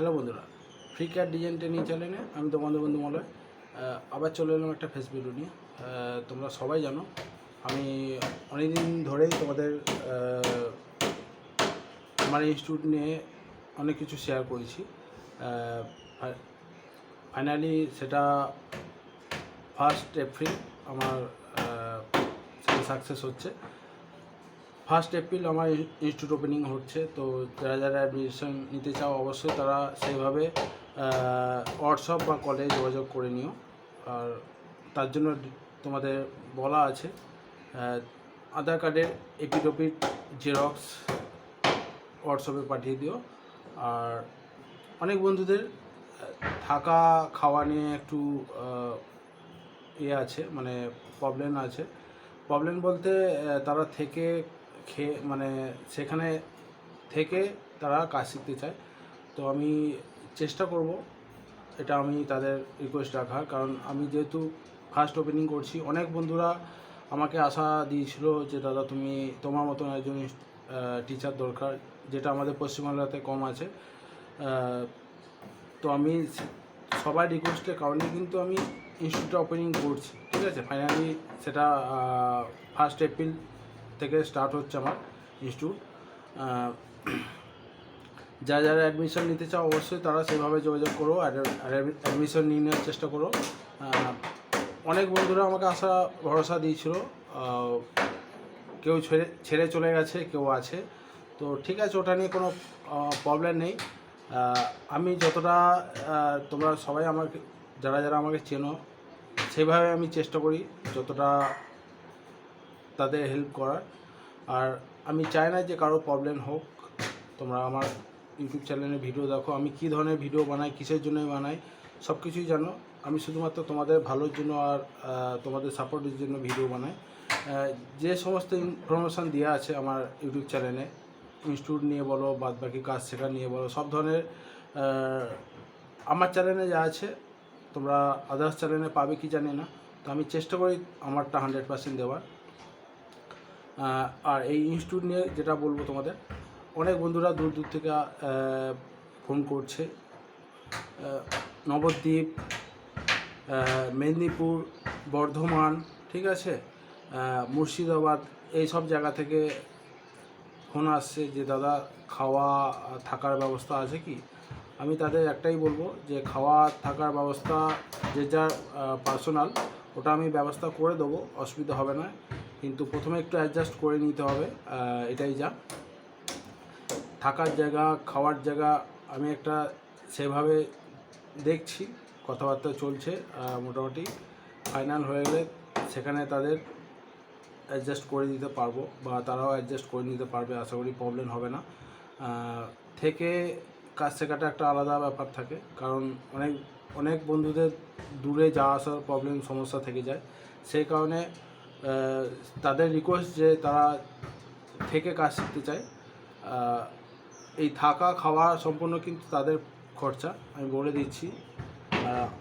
Hello বন্ধুরা free cat design training চ্যানেলে আমি তোমাদের বন্ধু মলয় আবার চলে এলাম একটা ফেস ভিডিও নিয়ে। তোমরা সবাই জানো, আমি অনেকদিন ধরেই তোমাদের আমার ইনস্টিটিউট নিয়ে অনেক কিছু শেয়ার করেছি। ফাইনালি সেটা ফার্স্ট এপ্রিল আমার সেটা সাকসেস হচ্ছে। ফার্স্ট এপ্রিল আমার ইনস্টিটিউট ওপেনিং হচ্ছে, তো যারা যারা অ্যাডমিশন নিতে চাও অবশ্যই তারা সেইভাবে হোয়াটসঅ্যাপ বা কলে যোগাযোগ করে নিও। আর তার জন্য তোমাদের বলা আছে আধার কার্ডের এপিডোপিট জেরক্স হোয়াটসঅ্যাপে পাঠিয়ে দিও। আর অনেক বন্ধুদের থাকা খাওয়া নিয়ে একটু ইয়ে আছে মানে প্রবলেম আছে। প্রবলেম বলতে তারা থেকে খেয়ে মানে সেখানে থেকে তারা কাজ শিখতে চায়। তো আমি চেষ্টা করব, এটা আমি তাদের রিকোয়েস্ট রাখার। কারণ আমি যেহেতু ফার্স্ট ওপেনিং করছি, অনেক বন্ধুরা আমাকে আশা দিয়েছিল যে, দাদা, তুমি তোমার মতন একজন টিচার দরকার, যেটা আমাদের পশ্চিমবাংলাতে কম আছে। তো আমি সবাই রিকোয়েস্টের কারণে কিন্তু আমি ইনস্টিটিউট ওপেনিং করছি, ঠিক আছে? ফাইনালি সেটা ফার্স্ট এপ্রিল থেকে স্টার্ট হচ্ছে আমার ইনস্টিটিউট যারা যারা অ্যাডমিশন নিতে চাও অবশ্যই তারা সেভাবে যোগাযোগ করো অ্যাডমিশন নিয়ে নেওয়ার চেষ্টা করো। অনেক বন্ধুরা আমাকে আশা, ভরসা দিয়েছিল কেউ ছেড়ে ছেড়ে চলে গেছে, কেউ আছে। তো ঠিক আছে, ওটা নিয়ে কোনো প্রবলেম নেই। আমি যতটা তোমরা সবাই আমাকে, যারা যারা আমাকে চেনো, সেভাবে আমি চেষ্টা করি যতটা তাদের হেল্প করার। আর আমি চাই না যে কারও প্রবলেম হোক। তোমরা আমার ইউটিউব চ্যানেলে ভিডিও দেখো, আমি কী ধরনের ভিডিও বানাই, কিসের জন্য বানাই সব কিছুই জানো। আমি শুধুমাত্র তোমাদের ভালোর জন্য আর তোমাদের সাপোর্টের জন্য ভিডিও বানাই। যে সমস্ত ইনফরমেশান দেওয়া আছে আমার ইউটিউব চ্যানেলে ইনস্টিটিউট নিয়ে বলো বাদ বাকি কাজ শেখা নিয়ে বলো, সব ধরনের আমার চ্যানেলে যা আছে, তোমরা আদার্স চ্যানেলে পাবে কি জানি না। তো আমি চেষ্টা করি আমারটা হান্ড্রেড পার্সেন্ট দেওয়ার। আর এই ইনস্টিটিউট নিয়ে যেটা বলব তোমাদের, অনেক বন্ধুরা দূর দূর থেকে ফোন করছে। নবদ্বীপ মেদিনীপুর, বর্ধমান, ঠিক আছে? মুর্শিদাবাদ, এই সব জায়গা থেকে ফোন আসছে যে, দাদা, খাওয়া থাকার ব্যবস্থা আছে কি? আমি তাদের একটাই বলব যে, খাওয়া থাকার ব্যবস্থা যে যার পার্সোনাল ওটা আমি ব্যবস্থা করে দেবো, অসুবিধা হবে না। কিন্তু প্রথমে একটু অ্যাডজাস্ট করে নিতে হবে এটাই যা। থাকার জায়গা, খাওয়ার জায়গা আমি একটা সেভাবে দেখছি, কথাবার্তা চলছে মোটামুটি ফাইনাল হয়ে গেলে সেখানে তাদের অ্যাডজাস্ট করে দিতে পারব বা তারাও অ্যাডজাস্ট করে নিতে পারবে, আশা করি প্রবলেম হবে না। থেকে কাজ শেখাটা একটা আলাদা ব্যাপার থাকে, কারণ অনেক অনেক বন্ধুদের দূরে যাওয়া আসার প্রবলেম সমস্যা থেকে যায়। সেই কারণে তাদের রিকোয়েস্ট যে তারা থেকে কাজ শিখতে চায়। এই থাকা, খাওয়া সম্পূর্ণ কিন্তু তাদের খরচা, আমি বলে দিচ্ছি।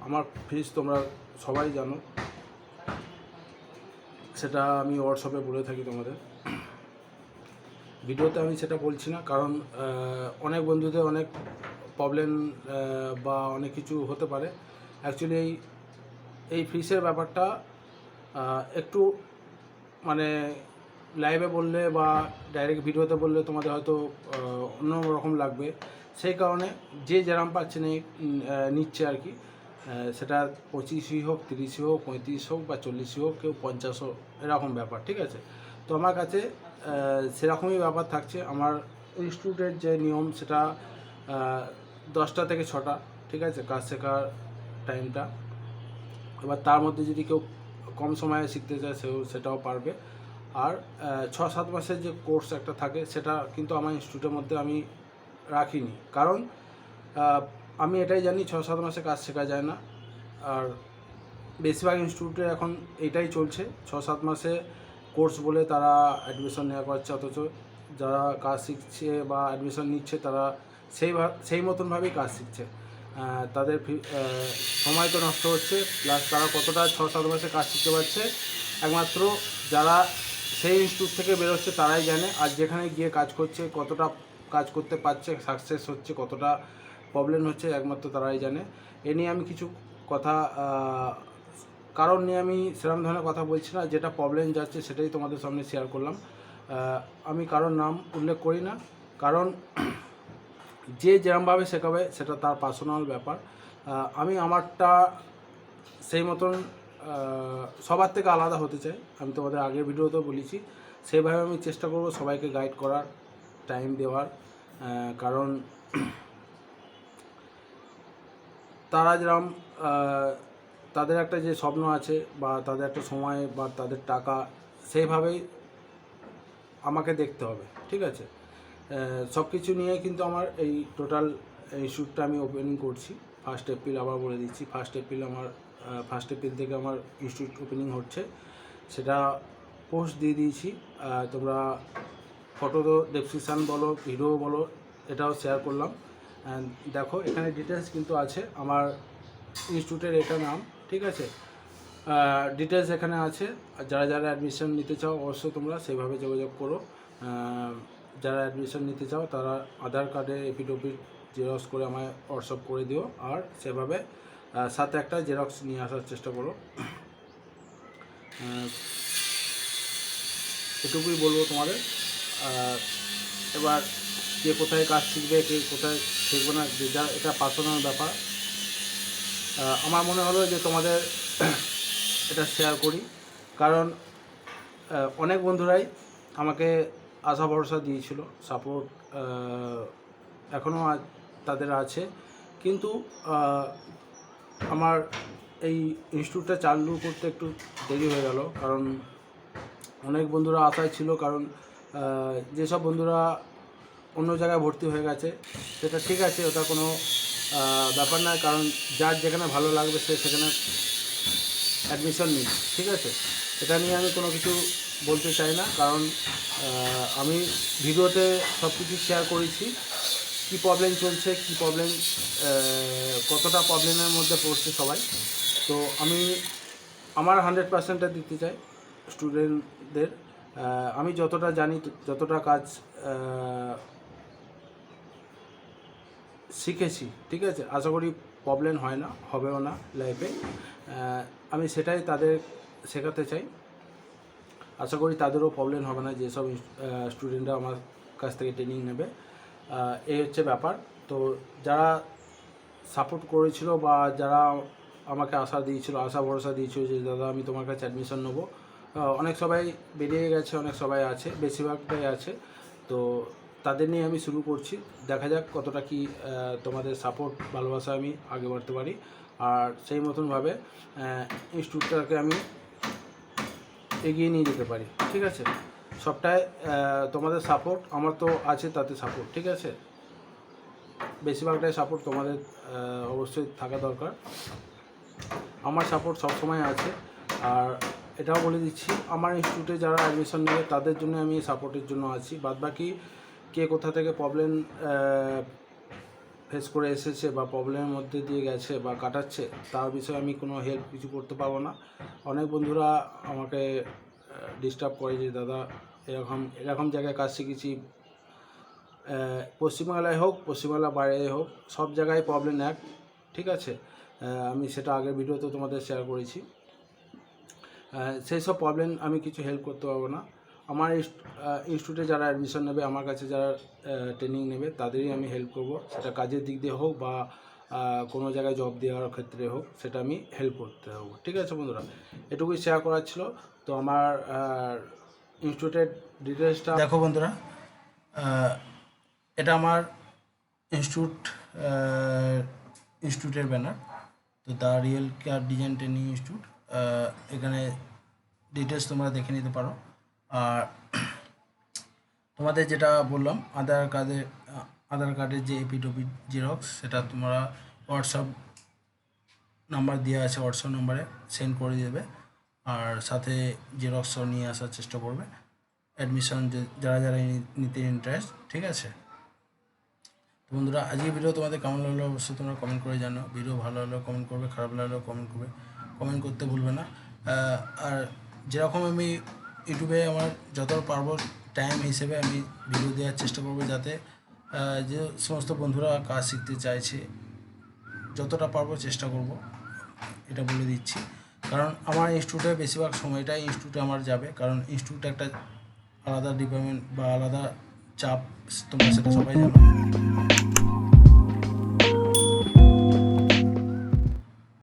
আমার ফিস তোমরা সবাই জানো। সেটা আমি হোয়াটসঅ্যাপে বলে থাকি তোমাদের। ভিডিওতে আমি সেটা বলছি না, কারণ অনেক বন্ধুদের অনেক প্রবলেম বা অনেক কিছু হতে পারে। অ্যাকচুয়ালি এই এই ফিসের ব্যাপারটা একটু মানে লাইভে বললে বা ডাইরেক্ট ভিডিওতে বললে তোমাদের হয়তো অন্য রকম লাগবে। সেই কারণে যে যেরাম পাচ্ছে নিচ্ছে আর কি সেটা পঁচিশই হোক, তিরিশই হোক, পঁয়ত্রিশ হোক বা চল্লিশই হোক, কেউ পঞ্চাশ হোক, এরকম ব্যাপার, ঠিক আছে? তো আমার কাছে সেরকমই ব্যাপার থাকছে। আমার ইনস্টিটিউটের যে নিয়ম, সেটা দশটা থেকে ছটা, ঠিক আছে? কাজ শেখার টাইমটা এবার তার মধ্যে যদি কেউ কম সময়ে শিখতে চায়, সেও সেটাও পারবে। আর ছ সাত মাসের যে কোর্স একটা থাকে, সেটা কিন্তু আমার ইনস্টিটিউটের মধ্যে আমি রাখিনি। কারণ আমি এটাই জানি ছ সাত মাসে কাজ শেখা যায় না। আর বেশিরভাগ ইনস্টিটিউটে এখন এটাই চলছে। ছ সাত মাসে কোর্স বলে তারা অ্যাডমিশন নেওয়া করছে অথচ যারা কাজ শিখছে বা অ্যাডমিশন নিচ্ছে, তারা সেই সেই মতনভাবেই কাজ শিখছে। তাদের সময় তো নষ্ট হচ্ছে প্লাস তারা কতটা ছ সাত মাসে কাজ শিখতে পারছে, একমাত্র যারা সেই ইনস্টিটিউট থেকে বেরোচ্ছে তারাই জানে, আর যেখানে গিয়ে কাজ করছে, কতটা কাজ করতে পারছে সাকসেস হচ্ছে, কতটা প্রবলেম হচ্ছে, একমাত্র তারাই জানে। এ নিয়ে আমি কিছু কথা কারণ নিয়ে আমি সেরকম ধরনের কথা বলছি না, যেটা প্রবলেম যাচ্ছে সেটাই তোমাদের সামনে শেয়ার করলাম। আমি কারোর নাম উল্লেখ করি না, কারণ যে যেরমভাবে শেখাবে সেটা তার পার্সোনাল ব্যাপার। আমি আমারটা সেই মতন সবার থেকে আলাদা হতে চাই। আমি তোমাদের আগের ভিডিওতেও বলেছি সেইভাবে আমি চেষ্টা করব সবাইকে গাইড করার টাইম দেওয়ার। কারণ তারা যেরম তাদের একটা যে স্বপ্ন আছে বা তাদের একটা সময় বা তাদের টাকা, সেইভাবেই আমাকে দেখতে হবে, ঠিক আছে? সব কিছু নিয়ে কিন্তু আমার এই টোটাল এই শ্যুটটা আমি ওপেনিং করছি। ফার্স্ট এপ্রিল আবার বলে দিচ্ছি। ফার্স্ট এপ্রিল আমার ফার্স্ট এপ্রিল থেকে আমার ইনস্টিটিউট ওপেনিং হচ্ছে। সেটা পোস্ট দিয়ে দিয়েছি। তোমরা ফটো তো ডেসক্রিপশান বলো ভিডিও বলো, এটাও শেয়ার করলাম। দেখো, এখানে ডিটেলস কিন্তু আছে। আমার ইনস্টিটিউটের এটা নাম, ঠিক আছে? ডিটেলস এখানে আছে। যারা যারা অ্যাডমিশন নিতে চাও, অবশ্যই তোমরা সেইভাবে যোগাযোগ করো। যারা অ্যাডমিশন নিতে চাও, তারা আধার কার্ডে এপিডোপিট জেরক্স করে আমায় হোয়াটসঅ্যাপ করে দিও আর সেভাবে সাথে একটা জেরক্স নিয়ে আসার চেষ্টা করো। এটুকুই বলব তোমাদের। এবার কে কোথায় কাজ শিখবে, কে কোথায় শিখবে না, যে যা, এটা পার্সোনাল ব্যাপার। আমার মনে হলো যে তোমাদের এটা শেয়ার করি। কারণ অনেক বন্ধুরাই আমাকে আশা ভরসা দিয়েছিল সাপোর্ট এখনও তাদের আছে। কিন্তু আমার এই ইনস্টিটিউটটা চালু করতে একটু দেরি হয়ে গেল। কারণ অনেক বন্ধুরা আশায় ছিল, কারণ যেসব বন্ধুরা অন্য জায়গায় ভর্তি হয়ে গেছে, সেটা ঠিক আছে, ওটা কোনো ব্যাপার নয়। কারণ যার যেখানে ভালো লাগবে, সে সেখানে অ্যাডমিশন নিই ঠিক আছে? এটা নিয়ে আমি কোনো কিছু বলতে চাই না, কারণ আমি ভিডিওতে সব কিছু শেয়ার করেছি। কী প্রবলেম চলছে, কী প্রবলেম কতটা প্রবলেমের মধ্যে পড়ছে সবাই। তো আমি আমার হান্ড্রেড পার্সেন্টটা দিতে চাই স্টুডেন্টদের আমি যতটা জানি, যতটা কাজ শিখেছি, ঠিক আছে? আশা করি প্রবলেম হয় না, হবেও না লাইফে আমি সেটাই তাদের শেখাতে চাই। আশা করি তাদেরও প্রবলেম হবে না, যেসব স্টুডেন্টরা আমার কাছ থেকে ট্রেনিং নেবে। এই হচ্ছে ব্যাপার। তো যারা সাপোর্ট করেছিল বা যারা আমাকে আশা দিয়েছিল, আশা ভরসা দিয়েছিল যে, দাদা, আমি তোমার কাছে অ্যাডমিশন নেব। অনেক সবাই বেরিয়ে গেছে, অনেক সবাই আছে, বেশিরভাগটাই আছে। তো তাদের নিয়ে আমি শুরু করছি। দেখা যাক কতটা কি তোমাদের সাপোর্ট ভালোবাসা আমি আগে বাড়তে পারি। আর সেই মতনভাবে ইনস্টিটিউটটাকে আমি এগিয়ে নিয়ে যেতে পারি, ঠিক আছে? সবটাই তোমাদের সাপোর্ট আমার তো আছে তাতে সাপোর্ট ঠিক আছে? বেশিরভাগটাই সাপোর্ট তোমাদের অবশ্যই থাকা দরকার। আমার সাপোর্ট সবসময় আছে, আর এটাও বলে দিচ্ছি, আমার ইনস্টিটিউটে যারা অ্যাডমিশন নেবে, তাদের জন্য আমি সাপোর্টের জন্য আছি। বাদবাকি কে কোথা থেকে প্রবলেম ফেস করে এসেছে বা প্রবলেমের মধ্যে দিয়ে গেছে বা কাটাচ্ছে, তার বিষয়ে আমি কোনো হেল্প কিছু করতে পারব না। অনেক বন্ধুরা আমাকে ডিস্টার্ব করে যে, দাদা, এরকম এরকম জায়গায় কাজ শিখেছি। পশ্চিমবাংলায় হোক, পশ্চিমবাংলার বাইরে হোক, সব জায়গায় প্রবলেম এক, ঠিক আছে? আমি সেটা আগের ভিডিওতে তোমাদের শেয়ার করেছি। সেই সব প্রবলেম আমি কিছু হেল্প করতে পারব না। আমার ইনস্টিটিউটে যারা অ্যাডমিশন নেবে, আমার কাছে যারা ট্রেনিং নেবে, তাদেরই আমি হেল্প করব। সেটা কাজের দিক দিয়ে হোক বা কোনো জায়গায় জব দেওয়ার ক্ষেত্রে হোক, সেটা আমি হেল্প করতে হব। ঠিক আছে বন্ধুরা? এটুকুই শেয়ার করার ছিল। তো আমার ইনস্টিটিউটের ডিটেলসটা দেখো বন্ধুরা এটা আমার ইনস্টিটিউট ইনস্টিটিউটের ব্যানার তো the real care design training institute এখানে ডিটেলস তোমরা দেখে নিতে পারো। আর তোমাদের যেটা বললাম, আধার কার্ডের আধার কার্ডের যে এপিডোপি জেরক্স সেটা তোমরা হোয়াটসঅ্যাপ নাম্বার দেওয়া আছে হোয়াটসঅ্যাপ নাম্বারে সেন্ড করে দেবে। আর সাথে জেরক্সও নিয়ে আসার চেষ্টা করবে। অ্যাডমিশন যারা যারা নিতে ইন্টারেস্ট ঠিক আছে? তো বন্ধুরা আজকে ভিডিও তোমাদের কেমন লাগল অবশ্যই তোমরা কমেন্ট করে জানো ভিডিও ভালো হলেও কমেন্ট করবে, খারাপ লাগলেও কমেন্ট করবে। কমেন্ট করতে ভুলবে না। আর যেরকম আমি ইউটিউবে আমার যত পারব টাইম হিসেবে আমি ভিডিও দেওয়ার চেষ্টা করব যাতে যে সমস্ত বন্ধুরা কাজ শিখতে চাইছে, যতটা পারব চেষ্টা করব, এটা বলে দিচ্ছি। কারণ আমার ইনস্টিটিউটে বেশিরভাগ সময়টাই ইনস্টিটিউটে আমার যাবে, কারণ ইনস্টিটিউটে একটা আলাদা ডিপার্টমেন্ট বা আলাদা চাপ তোমরা সেটা সবাই জানো।